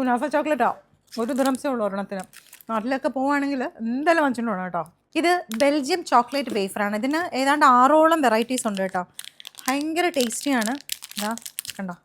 കുനാഫ ചോക്ലേറ്റോ? ഒരു ദുരംസേ ഉള്ളൂ ഒരെണ്ണത്തിന്. നാട്ടിലൊക്കെ പോവുകയാണെങ്കിൽ എന്തെല്ലാം വേണം കേട്ടോ? ഇത് ബെൽജിയം ചോക്ലേറ്റ് വേഫറാണ്. ഇതിന് ഏതാണ്ട് ആറോളം വെറൈറ്റീസ് ഉണ്ട് കേട്ടോ. ഭയങ്കര ടേസ്റ്റിയാണ്. ഇതാ കണ്ടോ?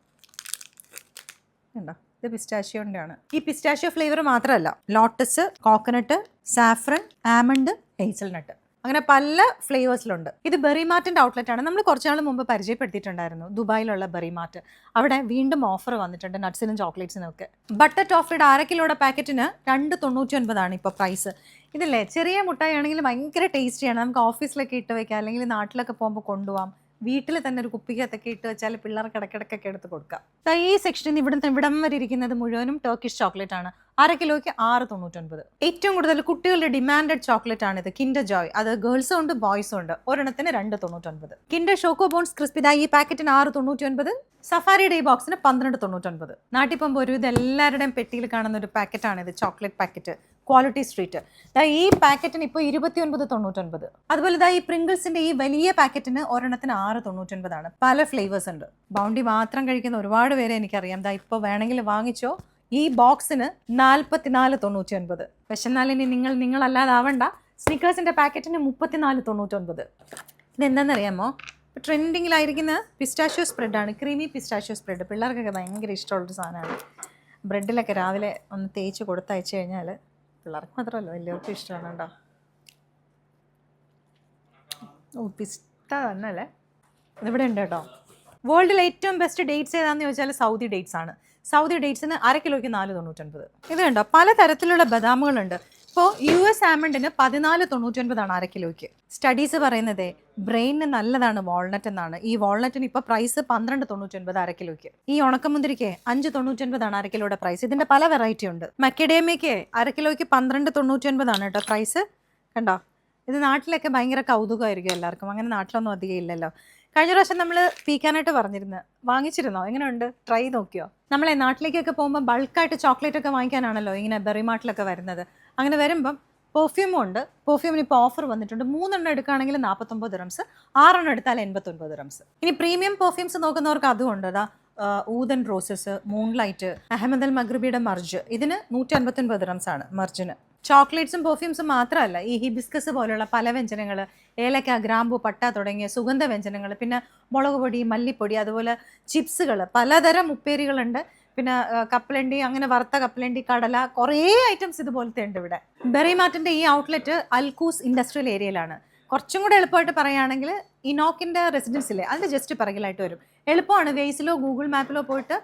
കണ്ടോ? ഇത് പിസ്റ്റാഷ്യോന്റെ ഈ പിസ്റ്റാഷ്യോ ഫ്ലേവർ മാത്രമല്ല lotus coconut saffron almond hazelnut. അങ്ങനെ പല ഫ്ലേവേഴ്സിലുണ്ട്. ഇത് ബെറിമാറ്റിന്റെ ഔട്ട്ലെറ്റ് ആണ്. നമ്മൾ കുറച്ച് നാൾ മുമ്പ് പരിചയപ്പെടുത്തിയിട്ടുണ്ടായിരുന്നു ദുബായിലുള്ള ബെറിമാറ്റ്. അവിടെ വീണ്ടും ഓഫർ വന്നിട്ടുണ്ട് നട്ട്സിനും ചോക്ലേറ്റ്സിനും ഒക്കെ. ബട്ടർ ടോഫിയുടെ അര കിലോയുടെ പാക്കറ്റിന് രണ്ട് തൊണ്ണൂറ്റി ഒൻപതാണ് ഇപ്പോൾ പ്രൈസ് ഇതല്ലേ? ചെറിയ മുട്ടായി ആണെങ്കിൽ ഭയങ്കര ടേസ്റ്റിയാണ് നമുക്ക് ഓഫീസിലൊക്കെ ഇട്ട് വയ്ക്കാം അല്ലെങ്കിൽ നാട്ടിലൊക്കെ പോകുമ്പോൾ കൊണ്ടുപോകാം വീട്ടിൽ തന്നെ ഒരു കുപ്പിക്കകത്തൊക്കെ ഇട്ട് വെച്ചാൽ പിള്ളേർക്ക് ഇടയ്ക്കിടയ്ക്കൊക്കെ എടുത്ത് കൊടുക്കാം. ഈ സെക്ഷനിൽ ഇവിടുന്ന് ഇവിടം വരെ ഇരിക്കുന്നത് മുഴുവനും ടർക്കിഷ് ചോക്ലേറ്റ് ആണ്. അര കിലോയ്ക്ക് ആറ് തൊണ്ണൂറ്റൊൻപത്. ഏറ്റവും കൂടുതൽ കുട്ടികളുടെ ഡിമാൻഡഡ് ചോക്ലേറ്റ് ആണ് ഇത് കിൻഡർ ജോയ് അത് ഗേൾസും ഉണ്ട് ബോയ്സും ഉണ്ട്. ഒരെണ്ണത്തിന് രണ്ട് തൊണ്ണൂറ്റൊൻപത്. കിൻഡർ ഷോക്കോ ബോൺസ് ക്രിസ്പിതായി ഈ പാക്കറ്റിന് ആറ് തൊണ്ണൂറ്റൊൻപത്. സഫാരി ഈ ബോക്സിന് പന്ത്രണ്ട് തൊണ്ണൂറ്റൊൻപത്. നാട്ടിൽ പോകുമ്പോൾ ഒരു ഇത് എല്ലാവരുടെയും പെട്ടിയിൽ കാണുന്ന ഒരു പാക്കറ്റാണ് ഇത് ചോക്ലേറ്റ് പാക്കറ്റ് ക്വാളിറ്റി സ്ട്രീറ്റ് ദാ ഈ പാക്കറ്റിന് ഇപ്പോൾ ഇരുപത്തി ഒൻപത് തൊണ്ണൂറ്റൊൻപത്. അതുപോലെ ഈ പ്രിങ്കിൾസിന്റെ ഈ വലിയ പാക്കറ്റിന് ഒരെണ്ണത്തിന് ആറ് തൊണ്ണൂറ്റൊൻപതാണ്. പല ഫ്ലേവേഴ്സ് ഉണ്ട്. ബൗണ്ടി മാത്രം കഴിക്കുന്ന ഒരുപാട് പേരെ എനിക്കറിയാം. ദാ ഇപ്പോൾ വേണമെങ്കിൽ വാങ്ങിച്ചോ. ഈ ബോക്സിന് നാൽപ്പത്തിനാല് തൊണ്ണൂറ്റി ഒൻപത് വിശന്നാലിനി നിങ്ങൾ നിങ്ങളല്ലാതാവണ്ട. സ്നിക്കേഴ്സിന്റെ പാക്കറ്റിന് മുപ്പത്തിനാല് തൊണ്ണൂറ്റൊൻപത് ഇതെന്താണെന്നറിയാമോ ട്രെൻഡിങ്ങിലായിരിക്കുന്ന പിസ്റ്റാഷ്യോ സ്പ്രെഡാണ് ക്രീമി പിസ്റ്റാഷ്യോ സ്പ്രെഡ് പിള്ളേർക്കൊക്കെ ഭയങ്കര ഇഷ്ടമുള്ളൊരു സാധനമാണ്. ബ്രെഡിലൊക്കെ രാവിലെ ഒന്ന് തേച്ച് കൊടുത്തയച്ചു കഴിഞ്ഞാൽ പിള്ളേർക്ക് മാത്രമല്ല വലിയവർക്കും ഇഷ്ടമാണ് കേട്ടോ. ഓ പിസ്ത തന്നെ അല്ലേ ഇതിവിടെ ഉണ്ട് കേട്ടോ? വേൾഡിൽ ഏറ്റവും ബെസ്റ്റ് ഡേറ്റ്സ് ഏതാന്ന് ചോദിച്ചാൽ സൗദി ഡേറ്റ്സ് ആണ്. സൗദി ഡേറ്റ്സിന് അര കിലോയ്ക്ക് നാല് തൊണ്ണൂറ്റൊൻപത്. ഇത് കണ്ടോ? പലതരത്തിലുള്ള ബദാമുകളുണ്ട്. ഇപ്പോൾ യു എസ് ആമണ്ടിന് പതിനാല് തൊണ്ണൂറ്റൊൻപതാണ് അര കിലോയ്ക്ക്. സ്റ്റഡീസ് പറയുന്നത് ബ്രെയിനിന് നല്ലതാണ് വാൾനട്ട് എന്നാണ്. ഈ വാൾനട്ടിന് ഇപ്പോൾ പ്രൈസ് പന്ത്രണ്ട് തൊണ്ണൂറ്റൊൻപത് അര കിലോയ്ക്ക്. ഈ ഉണക്കമുന്തിരിക്ക് അഞ്ച് തൊണ്ണൂറ്റൊൻപതാണ് അര കിലോയുടെ പ്രൈസ് ഇതിന്റെ പല വെറൈറ്റി ഉണ്ട്. മക്കഡേമയ്ക്ക് അര കിലോയ്ക്ക് പന്ത്രണ്ട് തൊണ്ണൂറ്റൊൻപതാണ് കേട്ടോ പ്രൈസ് കണ്ടോ? ഇത് നാട്ടിലൊക്കെ ഭയങ്കര കൗതുകമായിരിക്കും എല്ലാവർക്കും. അങ്ങനെ നാട്ടിലൊന്നും അധികം ഇല്ലല്ലോ. കഴിഞ്ഞ പ്രാവശ്യം നമ്മൾ പീക്കാനായിട്ട് പറഞ്ഞിരുന്നു. വാങ്ങിച്ചിരുന്നോ? എങ്ങനെയുണ്ട്? ട്രൈ നോക്കിയോ? നമ്മളെ നാട്ടിലേക്കൊക്കെ പോകുമ്പോൾ ബൾക്കായിട്ട് ചോക്ലേറ്റ് ഒക്കെ വാങ്ങിക്കാനാണല്ലോ ഇങ്ങനെ ബെറിമാട്ടിലൊക്കെ വരുന്നത്. അങ്ങനെ വരുമ്പം പെർഫ്യൂമും ഉണ്ട്. പെർഫ്യൂമിന് ഇപ്പോൾ ഓഫർ വന്നിട്ടുണ്ട്. മൂന്നെണ്ണം എടുക്കുകയാണെങ്കിൽ നാൽപ്പത്തൊമ്പത് റംസ് ആറെണ്ണം എടുത്താൽ എൺപത്തൊൻപത് റംസ് ഇനി പ്രീമിയം പെർഫ്യൂംസ് നോക്കുന്നവർക്ക് അതും ഉണ്ട്. അതാ ഊതൻ റോസസ് മൂൺലൈറ്റ് അഹമ്മദ് അൽ മഗ്രബിയുടെ മർജ് ഇതിന് നൂറ്റി അൻപത്തൊൻപത് ആണ് മർജിന് ചോക്ലേറ്റ്സും പെർഫ്യൂംസും മാത്രമല്ല ഈ ഹിബിസ്കസ് പോലുള്ള പല വ്യഞ്ജനങ്ങൾ ഏലക്ക ഗ്രാമ്പു പട്ട തുടങ്ങിയ സുഗന്ധ വ്യഞ്ജനങ്ങൾ പിന്നെ മുളക് പൊടി മല്ലിപ്പൊടി അതുപോലെ ചിപ്സുകൾ പലതരം ഉപ്പേരികളുണ്ട്. പിന്നെ കപ്പലണ്ടി അങ്ങനെ വറുത്ത കപ്പലണ്ടി കടല കുറേ ഐറ്റംസ് ഇതുപോലത്തെ ഉണ്ട് ഇവിടെ. ബെറിമാറ്റിന്റെ ഈ ഔട്ട്ലെറ്റ് അൽക്കൂസ് ഇൻഡസ്ട്രിയൽ ഏരിയയിലാണ്. കുറച്ചും കൂടെ എളുപ്പമായിട്ട് പറയുകയാണെങ്കിൽ ഇനോക്കിന്റെ റെസിഡൻസിലെ അതിന്റെ ജസ്റ്റ് പിറകിലായിട്ട് വരും. എളുപ്പമാണ് വേസിലോ ഗൂഗിൾ മാപ്പിലോ പോയിട്ട്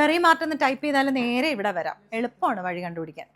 ബെറി എന്ന് ടൈപ്പ് ചെയ്താൽ നേരെ ഇവിടെ വരാം. എളുപ്പമാണ് വഴി കണ്ടുപിടിക്കാൻ.